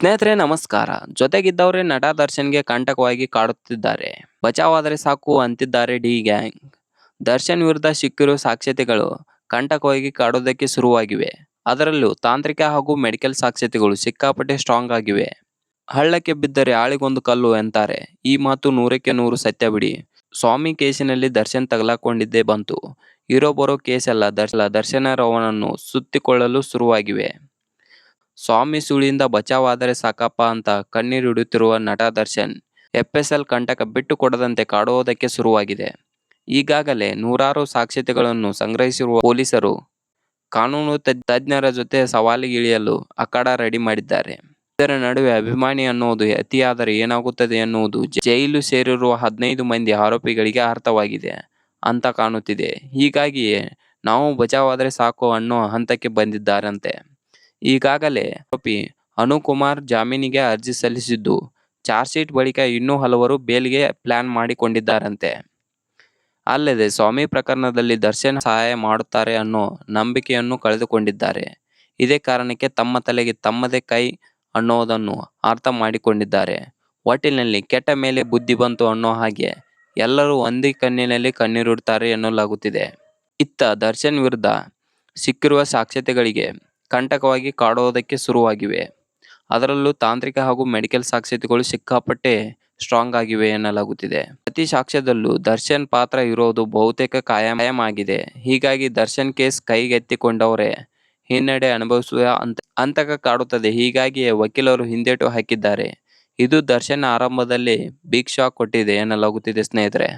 ಸ್ನೇಹಿತರೆ, ನಮಸ್ಕಾರ. ಜೊತೆಗಿದ್ದವರೇ ನಟ ದರ್ಶನ್ಗೆ ಕಂಟಕವಾಗಿ ಕಾಡುತ್ತಿದ್ದಾರೆ. ಬಚಾವಾದರೆ ಸಾಕು ಅಂತಿದ್ದಾರೆ ಡಿ ಗ್ಯಾಂಗ್. ದರ್ಶನ್ ವಿರುದ್ಧ ಸಿಕ್ಕಿರುವ ಸಾಕ್ಷ್ಯತೆಗಳು ಕಂಟಕವಾಗಿ ಕಾಡೋದಕ್ಕೆ ಶುರುವಾಗಿವೆ. ಅದರಲ್ಲೂ ತಾಂತ್ರಿಕ ಹಾಗೂ ಮೆಡಿಕಲ್ ಸಾಕ್ಷ್ಯತೆಗಳು ಸಿಕ್ಕಾಪಟ್ಟೆ ಸ್ಟ್ರಾಂಗ್ ಆಗಿವೆ. ಹಳ್ಳಕ್ಕೆ ಬಿದ್ದರೆ ಆಳಿಗೊಂದು ಕಲ್ಲು ಎಂತಾರೆ. ಈ ಮಾತು ನೂರಕ್ಕೆ ನೂರು ಸತ್ಯ ಬಿಡಿ. ಸ್ವಾಮಿ ಕೇಸಿನಲ್ಲಿ ದರ್ಶನ್ ತಗಲಾಕೊಂಡಿದ್ದೇ ಬಂತು. ಇರೋ ಬರೋ ಕೇಸೆಲ್ಲ ದರ್ಶನ ರವನನ್ನು ಸುತ್ತಿಕೊಳ್ಳಲು ಶುರುವಾಗಿವೆ. ಸ್ವಾಮಿ ಸುಳಿಯಿಂದ ಬಚಾವಾದರೆ ಸಾಕಪ್ಪ ಅಂತ ಕಣ್ಣೀರಿಡುತ್ತಿರುವ ನಟ ದರ್ಶನ್ ಎಫ್ಎಸ್ಎಲ್ ಕಂಟಕ ಬಿಟ್ಟು ಕೊಡದಂತೆ ಕಾಡುವುದಕ್ಕೆ ಶುರುವಾಗಿದೆ. ಈಗಾಗಲೇ ನೂರಾರು ಸಾಕ್ಷ್ಯತೆಗಳನ್ನು ಸಂಗ್ರಹಿಸಿರುವ ಪೊಲೀಸರು ಕಾನೂನು ತಜ್- ತಜ್ಞರ ಜೊತೆ ಸವಾಲಿಗಿಳಿಯಲು ಅಖಾಡ ರೆಡಿ ಮಾಡಿದ್ದಾರೆ. ಇದರ ನಡುವೆ ಅಭಿಮಾನಿ ಅನ್ನುವುದು ಅತಿಯಾದರೆ ಏನಾಗುತ್ತದೆ ಎನ್ನುವುದು ಜೈಲು ಸೇರಿರುವ ಹದಿನೈದು ಮಂದಿ ಆರೋಪಿಗಳಿಗೆ ಅರ್ಥವಾಗಿದೆ ಅಂತ ಕಾಣುತ್ತಿದೆ. ಹೀಗಾಗಿಯೇ ನಾವು ಬಚಾವಾದರೆ ಸಾಕು ಅನ್ನೋ ಹಂತಕ್ಕೆ ಬಂದಿದ್ದಾರಂತೆ. ಈಗಾಗಲೇ ಆರೋಪಿ ಅನುಕುಮಾರ್ ಜಾಮೀನಿಗೆ ಅರ್ಜಿ ಸಲ್ಲಿಸಿದ್ದು. ಚಾರ್ಜ್ ಶೀಟ್ ಬಳಿಕ ಇನ್ನೂ ಹಲವರು ಬೇಲ್ಗೆ ಪ್ಲಾನ್ ಮಾಡಿಕೊಂಡಿದ್ದಾರಂತೆ. ಅಲ್ಲದೆ ಸ್ವಾಮಿ ಪ್ರಕರಣದಲ್ಲಿ ದರ್ಶನ್ ಸಹಾಯ ಮಾಡುತ್ತಾರೆ ಅನ್ನೋ ನಂಬಿಕೆಯನ್ನು ಕಳೆದುಕೊಂಡಿದ್ದಾರೆ. ಇದೇ ಕಾರಣಕ್ಕೆ ತಮ್ಮ ತಲೆಗೆ ತಮ್ಮದೇ ಕೈ ಅನ್ನೋದನ್ನು ಅರ್ಥ ಮಾಡಿಕೊಂಡಿದ್ದಾರೆ. ಒಟ್ಟಿನಲ್ಲಿ ಕೆಟ್ಟ ಮೇಲೆ ಬುದ್ಧಿ ಬಂತು ಅನ್ನೋ ಹಾಗೆ ಎಲ್ಲರೂ ಒಂದೇ ಕಣ್ಣಿನಲ್ಲಿ ಕಣ್ಣೀರಿಡುತ್ತಾರೆ ಎನ್ನಲಾಗುತ್ತಿದೆ. ಇತ್ತ ದರ್ಶನ್ ವಿರುದ್ಧ ಸಿಕ್ಕಿರುವ ಸಾಕ್ಷ್ಯತೆಗಳಿಗೆ ಕಂಟಕವಾಗಿ ಕಾಡೋದಕ್ಕೆ ಶುರುವಾಗಿವೆ. ಅದರಲ್ಲೂ ತಾಂತ್ರಿಕ ಹಾಗೂ ಮೆಡಿಕಲ್ ಸಾಕ್ಷ್ಯತೆಗಳು ಸಿಕ್ಕಾಪಟ್ಟೆ ಸ್ಟ್ರಾಂಗ್ ಆಗಿವೆ ಎನ್ನಲಾಗುತ್ತಿದೆ. ಪ್ರತಿ ಸಾಕ್ಷ್ಯದಲ್ಲೂ ದರ್ಶನ್ ಪಾತ್ರ ಇರೋದು ಬಹುತೇಕ ಕಾಯಂ ಆಗಿದೆ ಹೀಗಾಗಿ ದರ್ಶನ್ ಕೇಸ್ ಕೈಗೆತ್ತಿಕೊಂಡವರೇ ಹಿನ್ನಡೆ ಅನುಭವಿಸುವ ಅಂತ ಅಂತಕ ಕಾಡುತ್ತದೆ. ಹೀಗಾಗಿಯೇ ವಕೀಲರು ಹಿಂದೇಟು ಹಾಕಿದ್ದಾರೆ. ಇದು ದರ್ಶನ್ ಆರಂಭದಲ್ಲಿ ಬಿಗ್ ಶಾಕ್ ಕೊಟ್ಟಿದೆ ಎನ್ನಲಾಗುತ್ತಿದೆ ಸ್ನೇಹಿತರೆ.